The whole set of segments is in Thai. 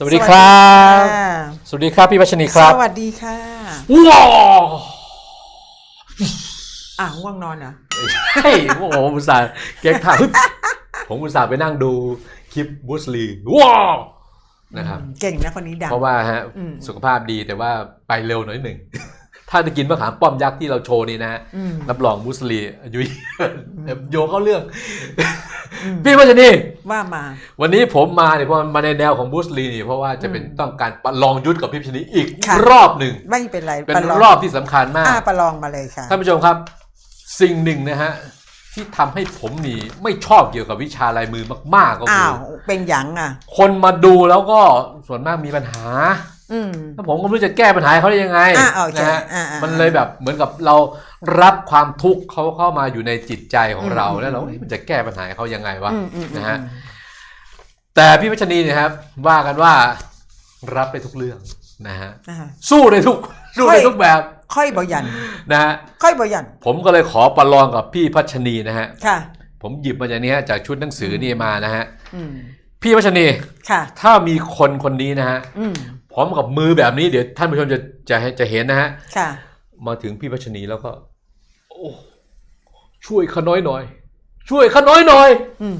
สวัสดีครับค่ะสวัสดีครับพี่วัชนีครับ สวัสดีค่ะว้าวอะง่วงนอนเหรอเฮ้ยโอ้โหผมอุตส่าห์เก๊กท่าฮึบผมอุตส่าห์ไปนั่งดูคลิปบูสลีว้าวนะครับ เก่งนะคนนี้ดัง เพราะว่าฮะอืมสุขภาพดีแต่ว่าไปเร็วหน่อยหนึ่ง ถ้าจะกินมะขามป้อมยักษ์ที่เราโชว์นี่นะฮะอืมรับรองบูสลีอายุโยงเข้าเรื่องอืมพี่วัชนีว่ามา วันนี้ผมมาเนี่ยเพราะมันมาในแนวของบูสลีนี่เพราะว่าจะเป็นอืมต้องการประลองยุทธกับพี่วัชนีอีกค่ะรอบหนึ่งไม่เป็นไรเป็นประลงรอบที่สำคัญมากอ่าประลองมาเลยค่ะท่านผู้ชมครับ สิ่งหนึ่งนะฮะที่ทำให้ผมนี่ไม่ชอบเกี่ยวกับวิชาลายมือมาก ๆ ก็คือ้าอวเป็นหยังอะ คนมาดูแล้วก็ส่วนมากมีปัญหาอืม แล้วผมก็ไม่รู้จะแก้ปัญหาให้เขาได้ยังไงอ่าโอเคนะฮะอ่าอ่ามันเลยแบบเหมือนกับเรารับความทุกข์เขาเข้ามาอยู่ในจิตใจของเราอืมแล้วเราเอ๊ะมันจะแก้ปัญหาให้เขายังไงวะอืมอืมนะฮะแต่พี่วัชนีเนี่ยครับ ว่ากันว่ารับได้ทุกเรื่องนะฮะอ่าสู้ได้ทุกสู้ค่อได้ยทุกแบบ ค่อยบอยันนะฮะค่อยบอยัน ผมก็เลยขอประลองกับพี่พัชนีนะฮะค่ะผมหยิบมาจากนี้ฮะจากชุดหนังสือนี่มานะฮะอืมพี่พัชนีค่ะ ถ้ามีคนคนนี้นะฮะอืม พร้อมกับมือแบบนี้เดี๋ยวท่านผู้ชมจะจะจะเห็นนะฮะค่ะมาถึงพี่พัชนีแล้วก็ โอ้ช่วยข้าน้อยหน่อย ช่วยข้าน้อยหน่อยอืม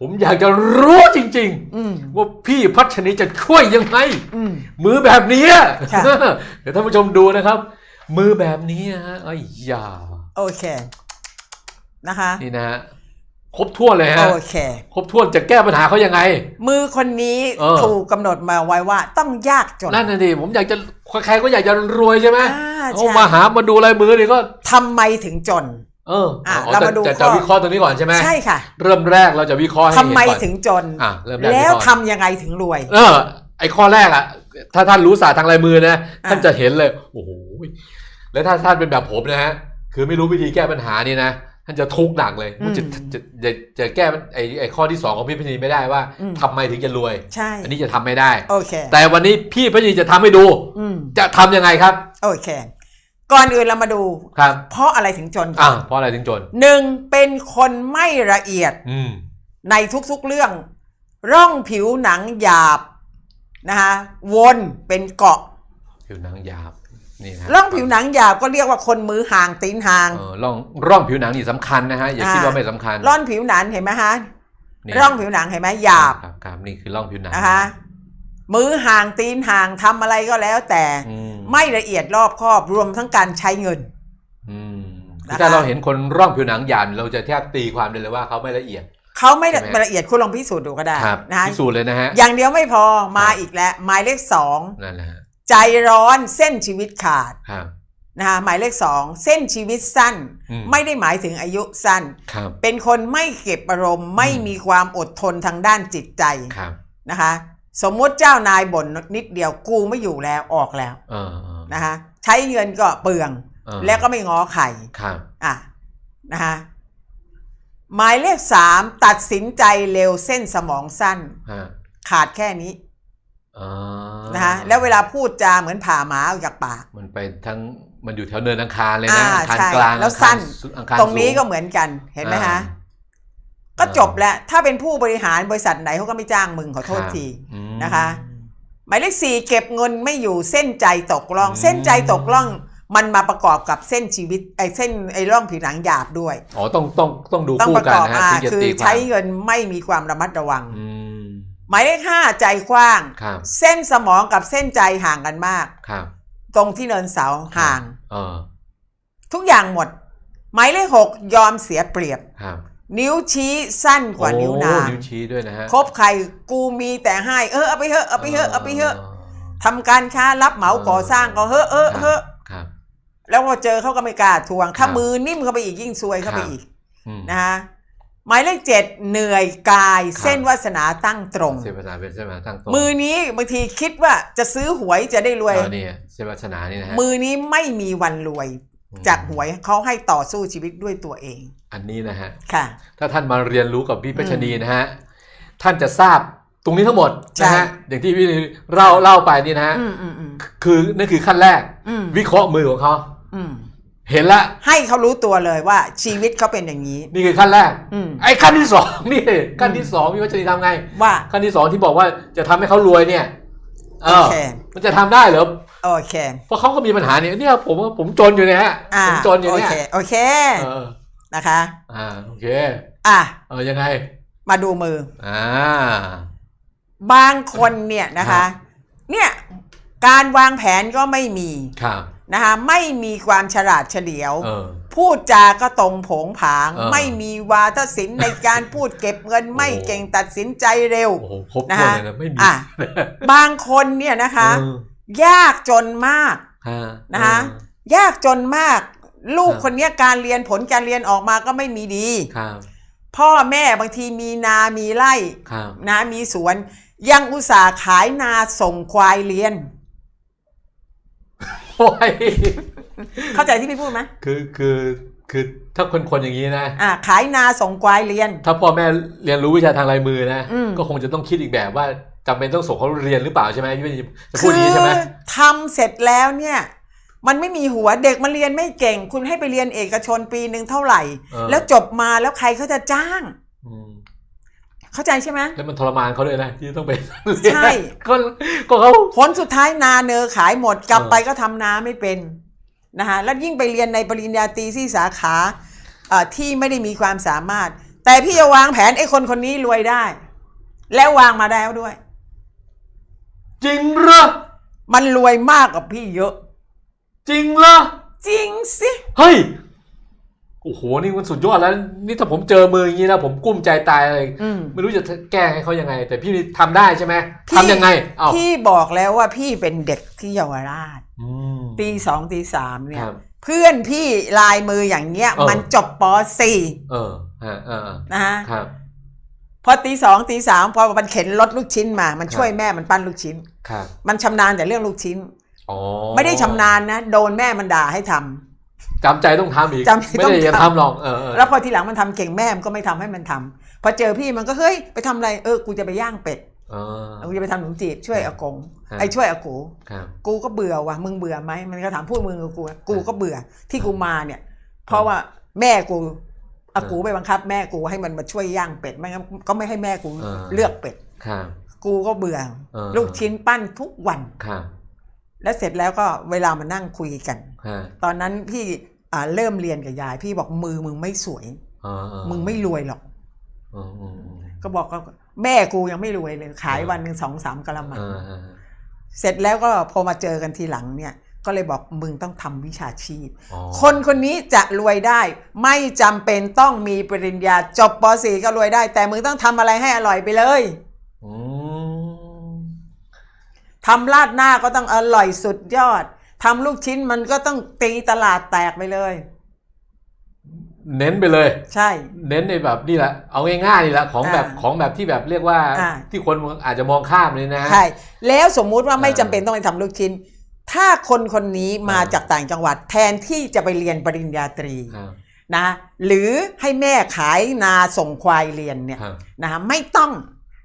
ผมอยากจะรู้จริง อืมๆ ว่าพี่พัชนีจะช่วยยังไง อืม มือแบบนี้อะค่ะ เดี๋ยวท่านผู้ชมดูนะครับ มือแบบนี้ฮะไอ้ยาโอเค นะคะ นี่นะฮะ ครบถ้วนเลยฮะโอเค ครบถ้วนจะแก้ปัญหาเขายังไง มือคนนี้เออถูกกำหนดมาไว้ว่าต้องยากจนนั่นน่ะดิผมอยากจะใครๆก็อยากจะรวยใช่ไหมอ่าเอาใช่มาหามาดูลายมือนี่ก็ทำไมถึงจน เอออะอ๋อเราจะมาดูจะข้จะอวิเคราะห์ตรงนี้ก่อนใช่ไหมใช่ค่ะ เริ่มแรกเราจะวิเคราะห์ให้ทำเห็นไมก่อนถึงจนอะเริ่มแรกแล้ววิเคทำราะห์ยังไงถึงรวย เออ ไอ้ข้อแรกอะ ถ้าท่านรู้ศาสตร์ทางลายมือนะอะท่านจะเห็นเลยโอ้โหแล้วถ้าท่านเป็นแบบผมนะฮะคือไม่รู้วิธีแก้ปัญหานี่นะ ท่านจะทุกข์หนักเลยว่าจะจะจะจะแก้ไอ้ไอ้ข้อที่สองของพี่พนีไม่ได้ว่าทำไมถึงจะรวย ใช่ อันนี้จะทำไม่ได้โอเคแต่วันนี้พี่พนีจะทำให้ดูอืมจะทำยังไงครับ โอเค ก่อนอื่นเรามาดูครับ เพราะอะไรถึงจนก่อ่าอนเพราะอะไรถึงจนหนึ่งเป็นคนไม่ละเอียดอืมในทุกๆเรื่อง ร่องผิวหนังหยาบนะคะวนเป็นเกาะผิวหนังหยาบ นี่นะร่องผิวหนังหยาบก็เรียกว่าคนมือห่างตีนห่างเออร่องร่องผิวหนังนี่สำคัญนะฮะอย่าคิดอ่าว่าไม่สำคัญร่องผิวหนังเห็นไหมฮะนี่ร่องผิวหนังเห็นไหมหยาบครับครับนี่คือร่องผิวหนังนะคะมือห่างตีนห่างทำอะไรก็แล้ว แต่อืไม่ละเอียดรอบคอบรวมทั้งการใช้เงินอืมนะคะถ้าเราเห็นคนร่องผิวหนังหยาบเราจะแทบตีความได้เลยว่าเขาไม่ละเอียดเขาไม่ใช่ไหมละเอียดคุณลองพิสูจน์ดูก็ได้ครับนะคะพิสูจน์เลยนะฮะอย่างเดียวไม่พอมาครับอีกแล้วหมายเลขสองนั่นแหละฮะ ใจร้อนเส้นชีวิตขาดครับนะคะหมายเลขสองเส้นชีวิตสั้นอืมไม่ได้หมายถึงอายุสั้นครับเป็นคนไม่เก็บอารมณ์ไม่มีความอดทนทางด้านจิตใจครับนะคะ สมมติเจ้านายบ่นนิดเดียวกูไม่อยู่แล้วออกแล้วเออเออนะคะใช้เงินก็เปลืองเออแล้วก็ไม่ง้อใครครับอะนะคะหมายเลขสามตัดสินใจเร็วเส้นสมองสั้นฮะขาดแค่นี้อ๋อ นะคะแล้วเวลาพูดจาเหมือนผ่าหมาออกจากปาก มันไปทั้งมันอยู่แถวเนินอังคารเลยนะอ่าอังคารใช่กลางแล้วอังคารสั้นสุดอังคารตรงนี้สูก็เหมือนกันเห็นไหมฮะอ่าก็จบแล้ว ถ้าเป็นผู้บริหารบริษัทไหนเขาก็ไม่จ้างมึงขอโทษครับทีอืมนะคะ หมายเลขสี่เก็บเงินไม่อยู่เส้นใจตกล่องอืมเส้นใจตกล่องมันมาประกอบกับเส้นชีวิตไอ้เส้นไอ้ร่องผิวหนังหยาบด้วย อ๋อต้องต้องต้องดูต้องคู่ประกักนอบนะฮะอ่าถึงจะคือตีความใช้เงินไม่มีความระมัดระวังอืม หมายเลขห้าใจกว้าง ครับเส้นสมองกับเส้นใจห่างกันมาก ครับตรงที่เนินเสาห่าง เออทุกอย่างหมด หมายเลขหกยอมเสียเปรียบ ครับนิ้วชี้สั้นกว่านิ้วนาง โอ้นิ้วชี้ด้วยนะฮะคบใครกูมีแต่ให้เออเอาไปเถอะเอาไปเถอะเอาไปเถอะทำการค้ารับเหมาก่อสร้างก็เฮ้อะเออครับเฮ้อะครับ แล้วพอเจอเขาก็ไม่กล้าทวง ถ้าครับมือนิ่มเข้าไปอีกยิ่งซวยเข้าไปครับอีกอืมนะฮะ หมายเลขเจ็ดเหนื่อยกายครับเส้นวาสนาตั้งตรง เส้นภาษาเป็นเส้นภาษาตั้งตรงมือนี้บางทีคิดว่าจะซื้อหวยจะได้รวยเออเนี่ยเส้นวาสนานี่นะฮะมือนี้ไม่มีวันรวยอืมจากหวยเขาให้ต่อสู้ชีวิตด้วยตัวเอง อันนี้นะฮะค่ะ ถ้าท่านมาเรียนรู้กับพี่อืมพัชนีนะฮะท่านจะทราบตรงนี้ทั้งหมดใช่นะฮะอย่างที่พี่เล่าเล่าไปนี่นะฮะอืมอืมอืมคือนั่นคือขั้นแรกอืมวิเคราะห์มือของเขาอืม เห็นละให้เขารู้ตัวเลยว่าชีวิตเขาเป็นอย่างนี้ นี่คือขั้นแรกอืม ไอ้ขั้นที่สองนี่ขั้นที่สองพี่วัชรีทำไง ว่า ขั้นที่สองที่บอกว่าจะทำให้เขารวยเนี่ยเอโออเค มันจะทำได้เหรอโอเคเพราะเขาก็มีปัญหาเนี่ยเนี่ยผมว่าผมจนอยู่เนี่ยฮะอ่าผมจนอยู่โอเนี่ยเคโอเคเออนะคะ อ่าโอเคอะ เออยังไงมาดูมือ อ่า บางคนเนี่ยนะครัคะบเนี่ยการวางแผนก็ไม่มี ครับ นะคะไม่มีความฉลาดเฉลียว เออ พูดจาก็ตรงโผงผาง เออ ไม่มีวาทศิลป์ในการพูดเก็บเงินไม่โอ้เก่งตัดสินใจเร็ว โอ้โหครบนะถ้วนคะเลยนะไม่มีอะ บางคนเนี่ยนะคะ เออยากจนมาก ฮะนะคะ เออ ยากจนมาก ลูกครับ คนเนี้ยการเรียนผลการเรียนออกมาก็ไม่มีดี ครับพ่อแม่บางทีมีนามีไร่ครับนะมีสวน ยังอุตส่าห์ขายนาส่งควายเรียน โอ้ยเข้าใจที่พี่พูดไหมคือคือคือถ้าคนคนอย่างนี้นะ อ่าขายนาส่งควายเรียน ถ้าพ่อแม่เรียนรู้วิชาทางลายมือนะ อืม ก็คงจะต้องคิดอีกแบบว่าจำเป็นต้องส่งเขาเรียนหรือเปล่าใช่ไหมพี่จะพูดอย่างนี้ใช่ไหมคือทำเสร็จแล้วเนี่ย มันไม่มีหัวเด็กมาเรียนไม่เก่ง คุณให้ไปเรียนเอกชนปีหนึ่งเท่าไหร่ เออแล้วจบมาแล้วใครเขาจะจ้าง อืม เข้าใจใช่ไหมแล้วมันทรมานเขาด้วยนะที่ต้องไปใช่ก็ก็เขาผลสุดท้ายนาเนอขายหมดกลับเออไปก็ทำนาไม่เป็นนะคะแล้วยิ่งไปเรียนในปริญญาตรีที่สาขาเอ่อที่ไม่ได้มีความสามารถ แต่พี่จะวางแผนไอ้คนคนนี้รวยได้ แล้ววางมาแล้วด้วย จริงเหรอมันรวยมากกว่าพี่เยอะ จริงเหรอจริงสิ เฮ้ย โอ้โหนี่มันสุดยอดแล้ว นี่ถ้าผมเจอมืออย่างนี้นะผมกุ้มใจตายเลยอืมไม่รู้จะแก้ให้เขายังไง แต่พี่นี่ทำได้ใช่ไหมพี่ทำยังไงเอ้าพี่บอกแล้วว่าพี่เป็นเด็กที่เยาวราชอืมตีสองตีสามเนี่คยรับเพื่อนพี่ลายมืออย่างเงี้ยเออมันจบปสี่เออฮะเออเออนะฮะครับพอตีสองตีสามพอมันเข็นรถลูกชิ้นมา มันครับช่วยแม่มันปั้นลูกชิ้นครับมันชำนาญแต่เรื่องลูกชิ้นอ๋อไม่ได้ชำนาญนะ โดนแม่มันด่าให้ทำ จำใจต้องทำอีกจำใจไม่ต้องได้จะทำ ทำหรอกเออเออแล้วพอทีหลังมันทำเก่งแม่มันก็ไม่ทำให้มันทำพอเจอพี่มันก็เฮ้ยไปทำอะไรเออกูจะไปย่างเป็ดเออ กูจะไปทำขนมจีบช่วยอากงครับไอ้ช่วยอากู ครับ กูก็เบื่อว่ะมึงเบื่อไหมมันก็ถามพูดมึงกับกูอะกูก็เบื่อที่กูมาเนี่ย เพราะว่าแม่กูอากูไปบังคับ แม่กูให้มันมาช่วยย่างเป็ดไม่งั้นก็ไม่ให้แม่กูเออ เลือกเป็ด ครับ กูก็เบื่อ เออ ลูกชิ้นปั้นทุกวัน ครับแล้วเสร็จแล้วก็เวลามานั่งคุยกัน ฮะตอนนั้นพี่อ่า เริ่มเรียนกับยาย พี่บอกมือมึงไม่สวยเออเออมึงไม่รวยหรอกเออเออเออก็บอกก็แม่กูยังไม่รวยเลย ขายวันหนึ่งสองสามกะละมังเออเออเสร็จแล้วก็พอมาเจอกันทีหลังเนี่ย ก็เลยบอกมึงต้องทำวิชาชีพอ๋อคนคนนี้จะรวยได้ ไม่จำเป็นต้องมีปริญญาจบป .4 ก็รวยได้ แต่มึงต้องทำอะไรให้อร่อยไปเลยอืมทำราดหน้าก็ต้องอร่อยสุดยอด ทำลูกชิ้นมันก็ต้องตีตลาดแตกไปเลย เน้นไปเลย ใช่ เน้นในแบบนี่แหละ เอาง่ายๆนี่แหละของแบบอ่าของแบบที่แบบเรียกว่าอ่า ที่คนอาจจะมองข้ามเลยนะ ใช่แล้วสมมุติว่าไม่อ่าจำเป็นต้องไปทำลูกชิ้น ถ้าคนคนนี้มาอ่า จากต่างจังหวัดแทนที่จะไปเรียนปริญญาตรีครับนะหรือให้แม่ขายนาส่งควายเรียนเนี่ยครับนะไม่ต้อง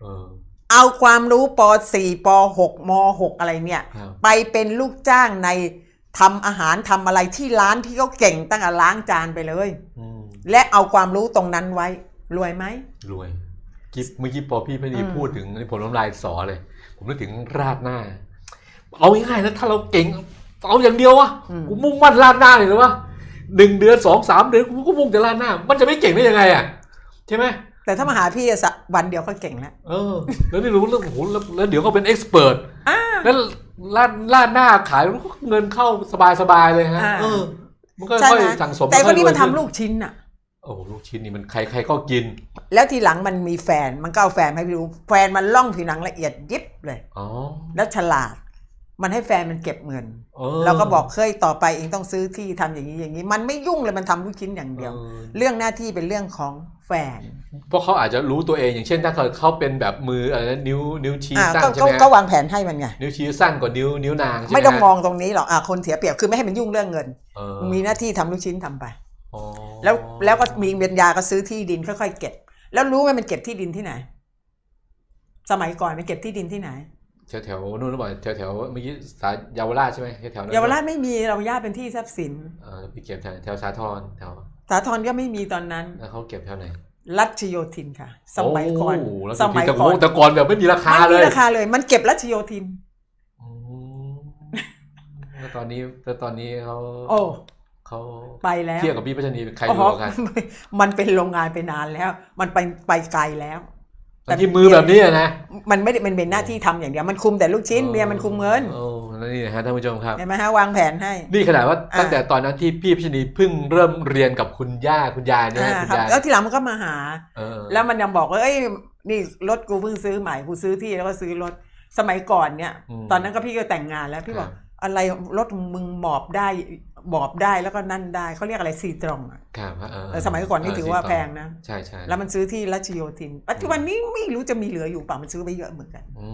เออ เอาความรู้ป .4 ป .6 ม .6 อะไรเนี่ย ครับ ไปเป็นลูกจ้างในทำอาหารทำอะไรที่ร้านที่เขาเก่งตั้งแต่ล้างจานไปเลย อืมและเอาความรู้ตรงนั้นไว้รวยไหม รวยกิฟเมื่อกี้พอพี่พอดีอืม พูดถึงนี่ผมน้ำลายสอเลย ผมนึกถึงราดหน้า เอาง่ายๆนะถ้าเราเก่ง เอาอย่างเดียววะอืมกูมุ่งมั่นราดหน้าเลยหรือวะหนึ่งเดือนสองสามเดือนกูก็มุ่งแต่ราดหน้า มันจะไม่เก่งได้ยังไงอะใช่ไหม แต่ถ้ามาหาพี่อะสักวันเดียวก็เก่งแล้ว เออ แล้วนี่รู้เรื่องโอ้โหแล้วแล้วเดี๋ยวก็เป็นเอ็กซ์เพรสอ่า แล้วราดราดหน้าขายเงินเข้าสบายๆเลยฮะอ่า เออ มันก็ใช่ค่อยไหมสั่งสมแต่คนนี้อยๆมันทำขึ้ลูกชิ้นอะโอ้โหลูกชิ้นนี่มันใครใครก็กินแล้วทีหลังมันมีแฟนมันก็เอาแฟนมาให้พี่ดูแฟนมันล่องผิวหนังละเอียดยิบเลย อ๋อแล้วฉลาด มันให้แฟนมันเก็บเงินเออเราก็บอกเคยต่อไปเองต้องซื้อที่ทำอย่างนี้อย่างนี้ มันไม่ยุ่งเลยมันทำลูกชิ้นอย่างเดียวออเรื่องหน้าที่เป็นเรื่องของแฟนเพราะเขาอาจจะรู้ตัวเองอย่างเช่น ถ้าเขาเขาเป็นแบบมืออะไรนะนิ้วนิ้วชี้อ่าสั้นก็ใช่ก็ไหมก็วางแผนให้มันไงนิ้วชี้สั้นกว่านิ้วนิ้วนางใช่ไหมไม่ต้องมองตรงนี้หรอกอ่าคนเสียเปรียบคือไม่ให้มันยุ่งเรื่องเงินเออมีหน้าที่ทำลูกชิ้นทำไปอ๋อแล้วแล้วก็มีเบียนยาก็ซื้อที่ดินค่อยๆเก็บ แล้วรู้ไหมมันเก็บที่ดินที่ไหน สมัยก่อนมันเก็บที่ดินที่ไหน แถวแถวๆนู่นหรือเปล่าแถวแถวๆเมื่อกี้สายเยาวราชใช่ไหมแถวๆนั้นเยาวราชไม่มีเราย่าเป็นที่ทรัพย์สินเออไปเก็บแถวแถวสาทรแถวสาทรก็ไม่มีตอนนั้นแล้วเขาเก็บแถวไหนรัชโยธินค่ะ สมัยก่อนโโหแล้วสมัยแต่ก่อนแต่ก่อนแบบไม่มีราคาไม่เลมียราคาเลย มันเก็บรัชโยธินอืมแล้วตอนนี้แล้วตอนนี้เขาโอ้เขาไปแล้วเทียบกับพี่พัชนีใครอ๋รอวยกันมันเป็นโรงงานไปนานแล้ว มันไปไปไกลแล้ว แต่ที่มือแบบนี้อะนะมันไม่ได้มันเป็นหน้าที่ทำอย่างเดียวมันคุมแต่ลูกชิ้นเมียมันคุมเงินโอ้แล้วนี่นะฮะท่านผู้ชมครับ เห็นไหมฮะวางแผนให้ นี่ขนาดว่าอ่า ตั้งแต่ตอนนั้นที่พี่พัชนีเพิ่งเริ่มเรียนกับคุณย่าคุณยายเนี่ยอ่านะคุณครับยายแล้วทีหลังมันก็มาหา เออแล้วมันยังบอกว่าเอ้ยนี่รถกูเพิ่งซื้อใหม่กูซื้อที่แล้วก็ซื้อรถสมัยก่อนเนี่ย ม ตอนนั้นก็พี่ก็แต่งงานแล้วพี่บอกครับ อะไรรถมึงหมอบได้ หมอบได้แล้วก็นั่นได้เขาเรียกอะไรซีตรองอะครับเออเออสมัยก่อนนี่ถือว่าแพงนะใช่ใช่แล้วมันซื้อที่รัชโยธิน ปัจจุบันนี้ไม่รู้จะมีเหลืออยู่เปล่ามันซื้อไปเยอะเหมือนกันอื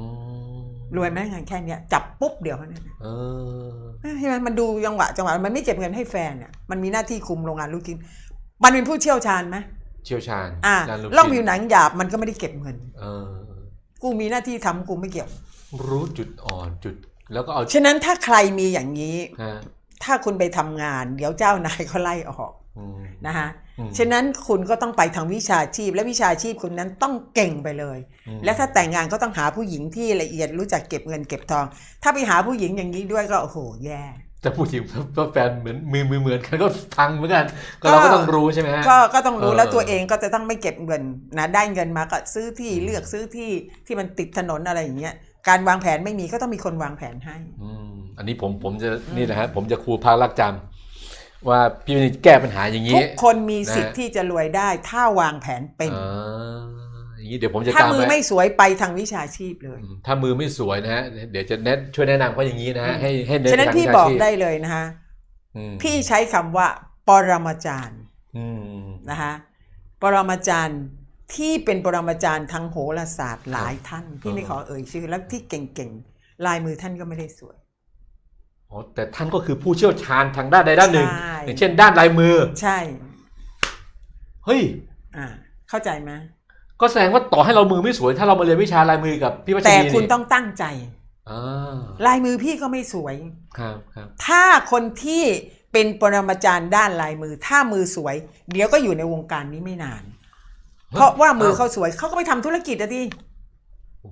มรวยไหมงานแค่เนี้ยจับปุ๊บเดียวเท่านั้นเออใช่ไหมมันดูจังหวะจังหวะมันไม่เก็บเงินให้แฟนเนี่ยมันมีหน้าที่คุมโรงงานลูกชิ้นมันเป็นผู้เชี่ยวชาญไหมเชี่ยวชาญอ่าด้านลูกล่องชิ้นผิวหนังหยาบมันก็ไม่ได้เก็บเงินเออกูมีหน้าที่ทำกูไม่เกี่ยว รู้จุดอ่อนจุด แล้วก็เอาฉะนั้นถ้าใครมีอย่างนี้ฮะ ถ้าคุณไปทำงาน เดี๋ยวเจ้านายเขาไล่ออกอืมนะฮะอืมฉะนั้นคุณก็ต้องไปทางวิชาชีพ และวิชาชีพคุณนั้นต้องเก่งไปเลยอืมและถ้าแต่งงานก็ต้องหาผู้หญิงที่ละเอียดรู้จักเก็บเงินเก็บทอง ถ้าไปหาผู้หญิงอย่างนี้ด้วยก็โอ้โหแย่จะพูดถึงว่าแฟนเหมือนมือมือเหมือนกันก็พังเหมือนกันก็เราก็ต้องรู้ใช่ไหมฮะก็ก็ต้องรู้เออแล้วตัวเองก็จะต้องไม่เก็บเงินนะได้เงินมาก็ซื้อที่เลือกซื้อที่ที่มันติดถนนอะไรอย่างเงี้ยการวางแผนไม่มีก็ต้องมีคนวางแผนให้ อืมอันนี้ผมผมจะนี่แหละฮะผมจะครูภาครักจำว่าพี่วินิจแก้ปัญหาอย่างทุนี้กคนมีสิทธิ์นะที่จะรวยได้ถ้าวางแผนเป็นอ่าอย่างนี้เดี๋ยวผมจะถ้าตามมือไปไม่สวยไปทางวิชาชีพเลยอืมถ้ามือไม่สวยนะฮะเดี๋ยวจะแนะช่วยแนะนำเขาอย่างนี้นะฮะให้ให้เน้นฉะนั้นทางพี่วิชาบอกชีพได้เลยนะคะอืมพี่ใช้คำว่าปรมาจารย์อืมนะคะปรมาจารย์ที่เป็นปรมาจารย์ทางโหราศาสตร์หลายท่าน พี่ไม่ขอเอ่ยชื่อแล้วที่เก่งๆ ลายมือท่านก็ไม่ได้สวย อ๋อแต่ท่านก็คือผู้เชี่ยวชาญทางด้านใดด้านหนึ่ง ใช่ อย่างเช่นด้านลายมือ ใช่ เฮ้ย อ่า เข้าใจไหมก็แสดงว่าต่อให้เรามือไม่สวย ถ้าเรามาเรียนวิชาลายมือกับพี่วัชแต่รีนี่คุณต้องตั้งใจ อ่าลายมือพี่ก็ไม่สวย ครับครับถ้าคนที่เป็นปรมาจารย์ด้านลายมือ ถ้ามือสวย เดี๋ยวก็อยู่ในวงการนี้ไม่นาน เพราะว่ามือเขาสวยเขาก็ไปทำธุรกิจอะที่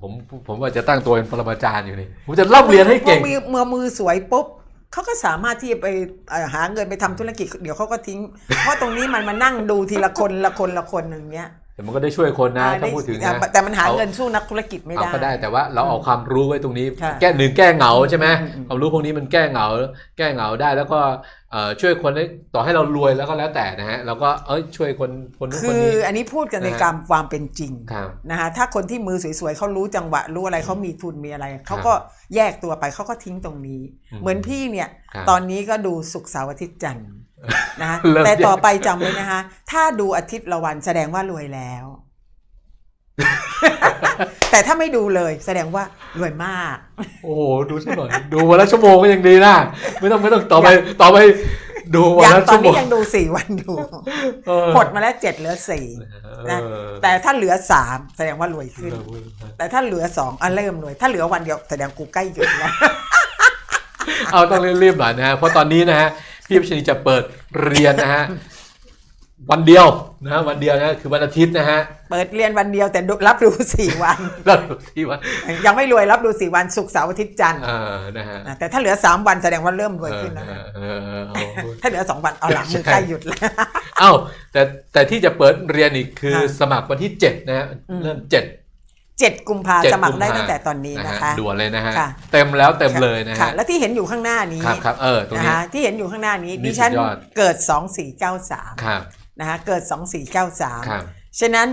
ผมผมว่าจะตั้งตัวเป็นปรมาจารย์อยู่นี่ผมจะเล่าเรียนให้เก่งเมื่อมือมือสวยปุ๊บเขาก็สามารถที่จะไปหาเงินไปทำธุรกิจ เดี๋ยวเขาก็ทิ้ง เพราะตรงนี้มันมานั่งดูทีละคนละคนละคนอย่างเงี้ย แต่มันก็ได้ช่วยคนนะอ่าถ้าได้พูดถึงอ่านะแต่มันหาเอาเงินสู้นักธุรกิจไม่เอาได้ก็ได้แต่ว่าเราเอาความรู้ไว้ตรงนี้ค่ะแก้หนึ่งแก้เหงาใช่ไหมอืมอืมความรู้พวกนี้มันแก้เหงา แก้เหงาได้แล้วก็เอ่อช่วยคนได้ต่อให้เรารวยแล้วก็แล้วแต่นะฮะเราก็เอ้ยช่วยคนคนนู้นคืคนอนี้อันนี้พูดกันในนะฮะการความเป็นจริงครับนะคะถ้าคนที่มือสวยๆเขารู้จังหวะรู้อะไรเขามีทุนมีอะไรเขาก็แยกตัวไปเขาก็ทิ้งตรงนี้อืมเหมือนพี่เนี่ยครับตอนนี้ก็ดูศุกร์เสาร์อาทิตย์จันทร์ นะคะเริ่มแต่ต่อไปจำไว้นะคะ ถ้าดูอาทิตย์ละวันแสดงว่ารวยแล้ว แต่ถ้าไม่ดูเลยแสดงว่ารวยมาก โอ้โหดูสักหน่อย ดูวันละชั่วโมงก็ยังดีนะไม่ต้องไม่ต้องต่อไปต่อไปดูวัอนย่างละตอชั่นวโมนี้งยังดูสี่วันอยู่เออหมดมาแล้วเจ็ดเหลือสี่นะเออแต่ถ้าเหลือสามแสดงว่ารวยขึ้นเออแต่ถ้าเหลือสองอะเริ่มรวย ถ้าเหลือวันเดียวแสดงกูใกล้หยุดแล้วเอาต้องรีบๆหน่อยนะฮะเพราะตอนนี้นะฮะ พี่พิชนีจะเปิดเรียนนะฮะวันเดียวนะฮะวันเดียวนะคือวันอาทิตย์นะฮะเปิดเรียนวันเดียวแต่รับดูสี่วันแล้วที่ว่ายังไม่รวยรับดูสี่วันศุกร์เสาร์อาทิตย์จันทร์เออนะฮะนะแต่ถ้าเหลือสามวันแสดงว่าเริ่มรวยขึ้นแล้วเออเออเออเอาถ้าเหลือสองวันเอาหลังมือใช่ใกล้หยุดแล้วเอ้าแต่แต่ที่จะเปิดเรียนอีกคือค่ะสมัครวันที่เจ็ดนะฮะอืมเริ่มเจ็ด เจ็ดกุมภาเจ็ดสมัครได้กุมภาตั้งแต่ตอนนี้นะนะฮะคะ ด่วนเลยนะฮะค่ะ เต็มแล้วเต็มเลยนะค่ะ ฮะและที่เห็นอยู่ข้างหน้านี้ครับครับเออตรงนะนี้ คะที่เห็นอยู่ข้างหน้านี้นี่ดิฉันสุดยอด เกิดสองสี่เก้าสามครับนะคะเกิดสองสี่เก้าสามครับฉะนั้น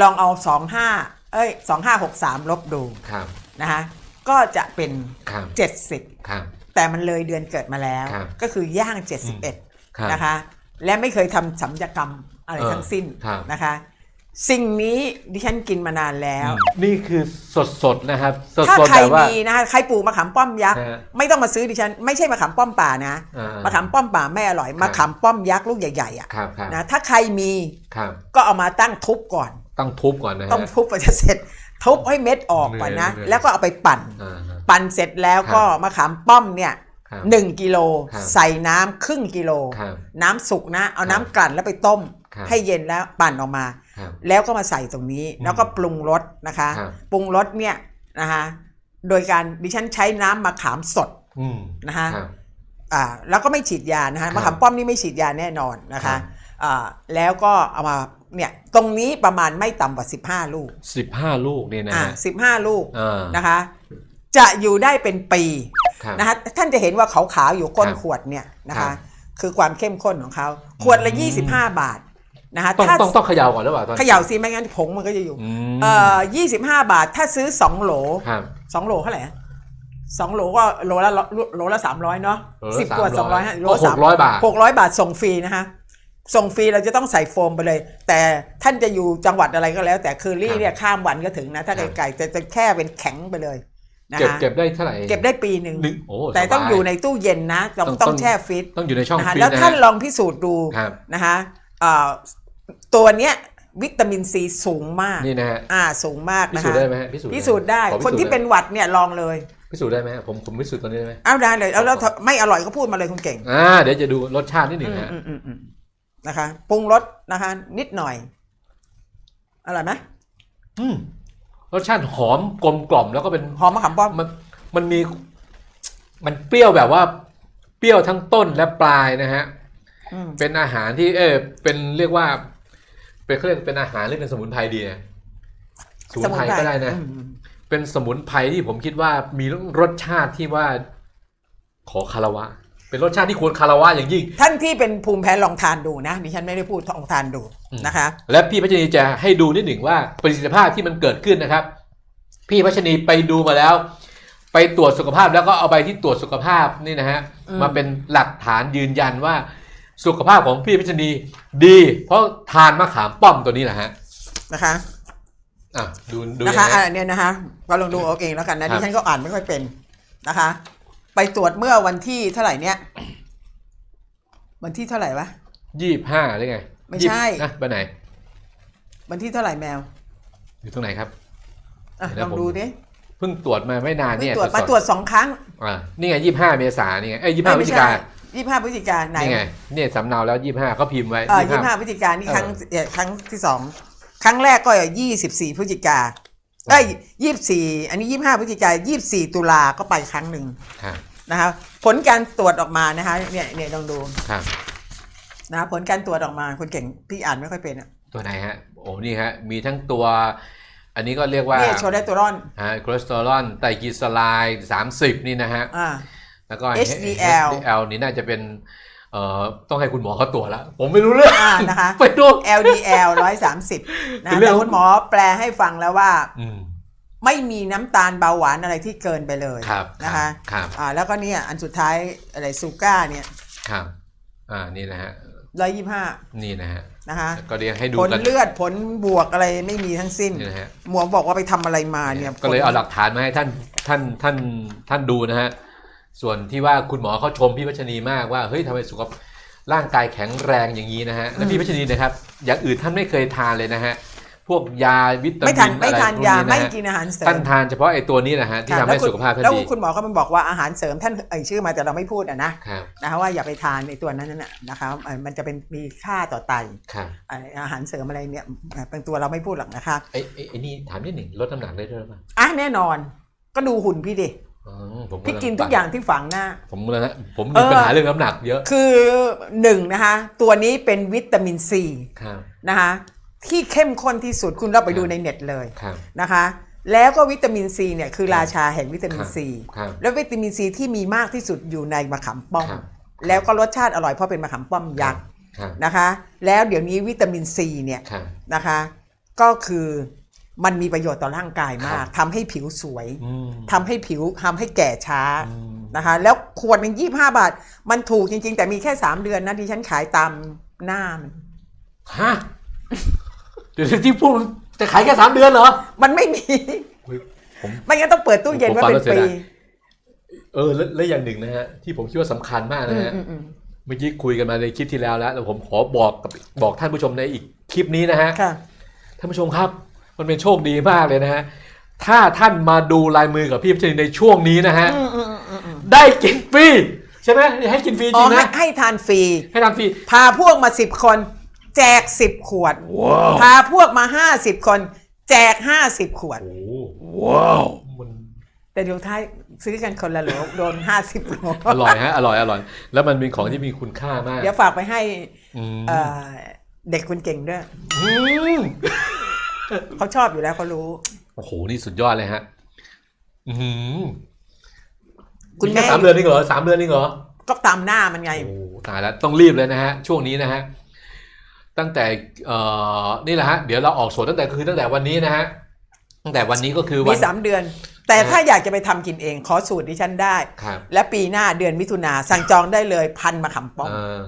ลองเอาสองห้าเอ้ยสองห้าหกสามลบดูครับนะคะก็จะเป็น ครับเจ็ดสิบครับ แต่มันเลยเดือนเกิดมาแล้ว ครับ ก็คือย่างเจ็ดสิบเอ็ดครับ นะคะและไม่เคยทำสัญญกรรมอะไรเออทั้งสิ้นครับ นะคะ สิ่งนี้ดิฉันกินมานานแล้วอืมนี่คือสดสดๆนะครับ สดถ้าสดใครแบบว่า มีนะคะใครปลูกมะขามป้อมยักษ์นะฮะไม่ต้องมาซื้อดิฉัน ไม่ใช่มะขามป้อมป่านะอ่ามมะขามป้อมป่าไม่อร่อยมะขามป้อมยักษ์ลูกใหญ่ๆอะครับครับนะถ้าใครมีครับ ก็เอามาตั้งทุบก่อน ต้องทุบก่อนนะฮะต้องทุบกว่าจะเสร็จ ทุบให้เม็ดออกก่อนนะ เหนื่อยแล้วก็เอาไปปั่น อ่าฮะ ปั่นเสร็จแล้วก็ครับมะขามป้อมเนี่ยครับหนึ่งกิโลครับ ใส่น้ำครึ่งกิโล ครับ น้ำสุกนะ เอาครับน้ำกลั่นแล้วไปต้มครับ ให้เย็นแล้วปั่นออกมาครับแล้วก็มาใส่ตรงนี้อืมแล้วก็ปรุงรสนะคะครับปรุงรสเนี่ยนะคะโดยการดิฉันใช้น้ำมะขามสดอืมนะคะครับอ่าแล้วก็ไม่ฉีดยานะคะครับมะขามป้อมนี่ไม่ฉีดยาแน่นอนนะครัคะบอ่าแล้วก็เอามาเนี่ยตรงนี้ประมาณไม่ต่ำกว่า 15 ลูกสิบห้าลูกเนี่ยนะอ่าฮะสิบห้าลูกอ่านะคะ จะอยู่ได้เป็นปีครับนะคะท่านจะเห็นว่าขาวๆอยู่ก้นครับขวดเนี่ยนะครัคะบคือความเข้มข้นของเขาขวดละอืม25 บาท นะคะต้องถ้าต้องต้องเขย่าก่อนหรือเปล่าตอนเขย่าซิไม่งั้นผงมันก็จะอยู่อืมเอ่อ25บาท ถ้าซื้อ2โหลครับ2โหลเท่าไหร่อะสองโหลก็โหลละโหลละสามร้อยเนาะโหลละสิบขวดสองร้อย300โหลก็สาม600บาทหกร้อยบาทส่งฟรีนะคะส่งฟรีเราจะต้องใส่โฟมไปเลย แต่ท่านจะอยู่จังหวัดอะไรก็แล้ว แต่คือรี่ครับเนี่ยข้ามวันก็ถึงนะ ถ้าครับไกลๆจะจะแค่เป็นแข็งไปเลยนะเก็บคะเก็บได้เท่าไหร่เก็บได้ปีหนึ่งหนึ่งโอ้แต่สบาต้องอยู่ในตู้เย็นนะต้องต้องต้อต้งองแช่ฟิตต้องอยู่ในช่องนะคะฟรีซแล้วนะท่านฮะลองพิสูจน์ดูครับนะคะเอ่อ ตัวเนี้ยวิตามินซีสูงมากนี่นะฮะอ่าสูงมากพินะสูจคะน์ได้ไหมฮะพิสูจน์พิสูจน์ได้ ขอพิคนที่สูจเป็นหวัดเนี่ยลองเลยพิสูจน์ได้ไหมฮะผมผมพิสูจน์ตอนนี้ได้ไหมเอาได้เลยเอาแล้วถ้าไม่อร่อยก็พูดมาเลยคุณเก่งอ่าเดี๋ยวจะดูรสชาตินิดหนึ่งอืมฮะอืมอืมอืมนะคะปรุงรสนะคะ นิดหน่อยอร่อยไหมอืมรสชาติหอมกลมกล่อมแล้วก็เป็น หอมมะขามป้อม มันมันมีมันเปรี้ยวแบบว่าเปรี้ยวทั้งต้นและปลายนะฮะ อืม เป็นอาหารที่เออเป็นเรียกว่า เป็นเขาเรียกเป็นอาหารหรือเป็นสมุนไพรดีนะสมุนไพรก็ได้นะอืมอืมเป็นสมุนไพรที่ผมคิดว่ามีรสชาติที่ว่าขอคารวะ เป็นรสชาติที่ควรคารวะอย่างยิ่ง ท่านที่เป็นภูมิแพ้ลองทานดูนะดิฉันไม่ได้พูดลองทานดูอืมนะคะ และพี่พัชนีจะให้ดูนิดหนึ่งว่าประสิทธิภาพที่มันเกิดขึ้นนะครับ พี่พัชนีไปดูมาแล้ว ไปตรวจสุขภาพแล้วก็เอาไปที่ตรวจสุขภาพนี่นะฮะอืมมาเป็นหลักฐานยืนยันว่า สุขภาพของพี่พัชนีดี เพราะทานมะขามป้อมตัวนี้แหละฮะนะคะอะดูดูนะคะยังไงอะเนี่ยนะคะก็ลองดูเอาเองแล้วกันนะครับดิฉันก็อ่านไม่ค่อยเป็นนะคะ ไปตรวจเมื่อวันที่เท่าไหร่เนี่ย วันที่เท่าไหร่วะยี่ห้าหรือไงไม่ใช่ยี่สิบนะไปไหน วันที่เท่าไหร่แมว อยู่ตรงไหนครับอะเดี๋ลยวองผมดูดิเพิ่งตรวจมาไม่นานเพิ่เนี่งยตรวจสมาดๆตรวจสองครั้งอ่านี่ไงยี่ห้าเมษานี่ไงเอ้ยยี่ห้าพฤศจิกา ยี่ห้าพฤศจิกาไหนนี่ไงเนี่ยสำเนาแล้วยี่ห้าเขาพิมพ์ไว้ เออ25ยี่ห้าพฤศจิกานี่เออครั้งเอ่อครั้งที่สองครั้งแรกก็ยี่สิบสี่พฤศจิกาเอ้ยยี่สิบสี่อันนี้ยี่ห้าพฤศจิกายี่สิบสี่ตุลาก็ไปครั้งหนึ่งครับนะคะผลการตรวจออกมานะคะเนี่ยเนี่ยลองดูครับนะคะผลการตรวจออกมาคุณเก่งพี่อ่านไม่ค่อยเป็นอะตัวไหนฮะโอ้นี่ฮะมีทั้งตัว อันนี้ก็เรียกว่าเนี่ยโชว์ได้ตัวร่อนฮะคอเลสเตอรอลไตรกลีเซอไรด์30นี่นะฮะ อ่า แล้วก็ HDL HDL นี่น่าจะเป็นเอ่อต้องให้คุณหมอเขาตรวจแล้วผมไม่รู้เรื่องอ่านะคะไปดู LDL ร้อยสามสิบนะเป็นเรื่แต่องคุณหมอแปลให้ฟังแล้วว่าอืมไม่มีน้ำตาลเบาหวานอะไรที่เกินไปเลยครับนะคะครับอ่าแล้วก็เนี่ยอันสุดท้ายอะไรซูก้าเนี่ยครับอ่านี่นะฮะร้อยยี่ห้านี่นะฮะนะคะก็เรียกให้ดูผลกันเลือดผลบวกอะไรไม่มีทั้งสิ้นนี่นะฮะหมอบอกว่าไปทำอะไรมาเนี่ยก็เลยผเอาหลักฐานมาให้ท่านท่านท่านท่านดูนะฮะ ส่วนที่ว่าคุณหมอเขาชมพี่วัชนีมากว่าเฮ้ยทำไมสุขภาพร่างกายแข็งแรงอย่างนี้นะฮะแล้วพี่วัชนีนะครับ อย่างอื่นท่านไม่เคยทานเลยนะฮะพวกยาวิตามินไม่ทานไม่อะไรทานพวกยานี้ไม่นะฮะกินอาหารเสริท่านมทานเฉพาะไอ้ตัวนี้นะฮะที่ค่ะทำให้แล้วคุณสุขภาพท่านแล้วดีคุณหมอก็มันบอกว่าอาหารเสริมท่านเอ่ยชื่อมาแต่เราไม่พูดอะนะครับนะคะว่าอย่าไปทานในตัวนั้นน่ะนะคะเอ่อมันจะเป็นมีค่าต่อไตครับเอ่ออาหารเสริมอะไรเนี่ยเอ่อบางตัวเราไม่พูดหรอกนะคะไอ้ไอ้ไอ้นี่ถามนิดหนึ่งลดน้ำหนักได้ด้วยหรือเปล่าอะแน่นอน ก็ดูหุ่นพี่ดิอ๋อผม พี่กินทุกอย่างที่ฝังหน้า ผมเลยนะผมเอมีอปัญหาเรื่องน้ำหนักเยอะ คือหนึ่งนะคะ ตัวนี้เป็นวิตามินซีครับนะคะที่เข้มข้นที่สุดคุณเราไปดูในเน็ตเลยครับนะคะ แล้วก็วิตามินซีเนี่ยคือราชาแห่งวิตามินซีครับแล้ววิตามินซีที่มีมากที่สุดอยู่ในมะขามป้อมครับแล้วก็รสชาติอร่อยเพราะเป็นมะขามป้อมยักษ์ครับนะคะ แล้วเดี๋ยวนี้วิตามินซีเนี่ยครับนะคะ ก็คือ มันมีประโยชน์ต่อร่างกายมาครักบทำให้ผิวสวยอืมทำให้ผิวทำให้แก่ช้าอืมนะคะ แล้วขวดหนึ่งยี่ห้าบาท มันถูกจริง ๆ แต่มีแค่สามเดือนนะที่ฉันขายตามหน้ามันฮะเดี๋ยวที่พูดมันจะขายแค่สามเดือนเหรอ มันไม่มีผมไม่งั้นต้องเปิดตู้เย็นผมไว้ฟังเป็แล้นวเสียปีดายเออแล้วแล้วอย่างหนึ่งนะฮะที่ผมคิดว่าสำคัญมากอืนะมฮะอืมอืมเมื่อกี้คุยกันมาในคลิปที่แล้วแล้วแล้วผมขอบอกกับบอกท่านผู้ชมในอีกคลิปนี้นะฮะค่ะท่านผู้ชมครับ มันเป็นโชคดีมากเลยนะฮะ ถ้าท่านมาดูลายมือกับพี่พัชรีในช่วงนี้นะฮะอืมอืมอืมอืมได้กินฟรีใช่ไหมให้กินฟรีจอ๋ริองให้นะ ให้ทานฟรี ให้ทานฟรี พาพวกมาสิบคน แจกสิบขวดพาพวกมาห้าสิบคน แจกห้าสิบขวด โอ้ว้าวมันแต่เดี๋ยวท้ายซื้อกันคนละโหลโดนห้าสิบโหลอร่อยฮะ อร่อยอร่อย แล้วมันเป็นของที่มีคุณค่ามากเดี๋ยวฝากไปให้อืมเอ่อเด็กคนเก่งด้วย อืม เขาชอบอยู่แล้วเขารู้ โอ้โห นี่สุดยอดเลยฮะ อืมคุณแม่แค่สามเดือนนี่เหรอสามเดือนนี่เหรอ ก็ตามหน้ามันไง โอ้ตายแล้วต้องรีบเลยนะฮะ ช่วงนี้นะฮะ ตั้งแต่เอ่อนี่แหละฮะ เดี๋ยวเราออกสดตั้งแต่คือตั้งแต่วันนี้นะฮะ ตั้งแต่วันนี้ก็คือวัมีสามเดือน แต่ถ้าอยากจะไปทำกินเองขอสูตรดิฉันได้ ครับและปีหน้าเดือนมิถุนาสั่งจองได้เลยพันมะขามป้อม เออ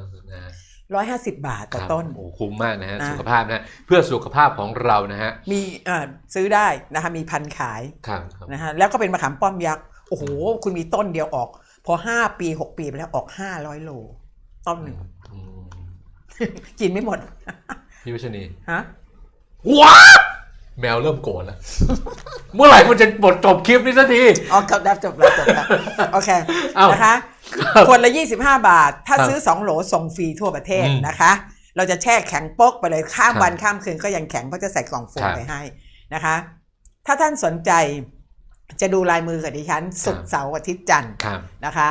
นะร้อยห้าสิบบาทต่อครับต้น โอ้คุ้มมากนะฮะอ่าสุขภาพนะฮะเพื่อสุขภาพของเรานะฮะ มีเอ่อซื้อได้นะคะมีพันขายครับครับนะฮะแล้วก็เป็นมะขามป้อมยักษ์ โอ้โห คุณมีต้นเดียวออก พอห้าปีหกปีไปแล้วออกห้าร้อยโล ต้นหนึ่งอืมกินไม่หมด พี่วิชนีฮะว้าแมวเริ่มโกรธแล้ว เมื่อไหร่มันจะบทจบคลิปนี้สักที อ๋อจบแล้วจบแล้วจบแล้วโอเคเอ้านะคะ ครับขวดละ 25 บาท ถ้าครับซื้อ 2 โหลส่งฟรีทั่วประเทศอืมนะคะ เราจะแช่แข็งโป๊กไปเลยข้ามครับวันข้ามคืนก็ยังแข็งเพราะจะใส่กล่องโฟครัมบไปให้นะคะ ถ้าท่านสนใจจะดูลายมือกับดิฉันศุกครัร์บเสาร์อาทิตย์จันทร์ครับนะคะ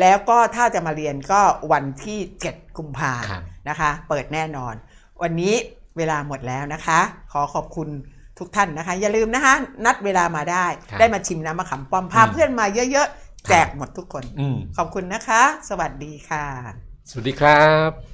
แล้วก็ถ้าจะมาเรียนก็วันที่ 7 กุมภาครับนะคะ เปิดแน่นอน วันนี้เวลาหมดแล้วนะคะ ขอขอบคุณทุกท่านนะคะ อย่าลืมนะคะ นัดเวลามาได้ครับได้มาชิมน้ำมะขามป้อมพาอืมเพื่อนมาเยอะๆ แจกหมดทุกคนอืมขอบคุณนะคะ สวัสดีค่ะ สวัสดีครับ